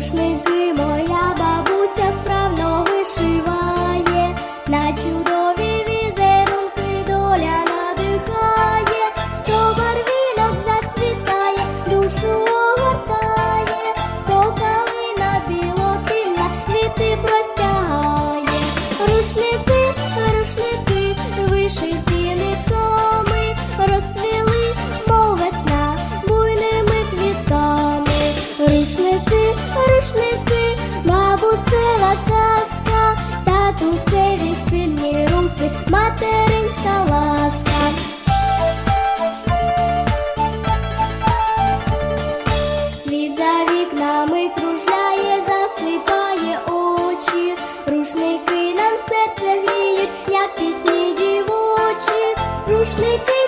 Моя бабуся вправно вишиває, на чудові візерунки доля надихає, то барвінок зацвітає, душу огортає, то калина білопінна квіти простягає. Рушники, рушники, вишиті материнська ласка. Світ за вікнами кружляє, засипає очі, рушники нам серце гріють, як пісні дівочі, рушники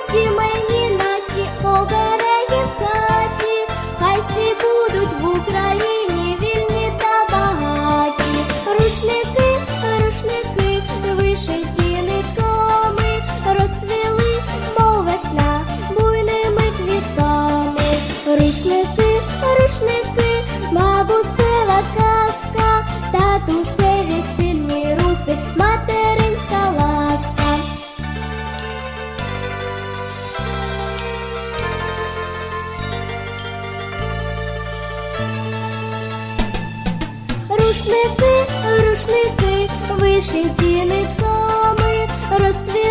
Рушники, рушники, вишиті нитками, розцвіли,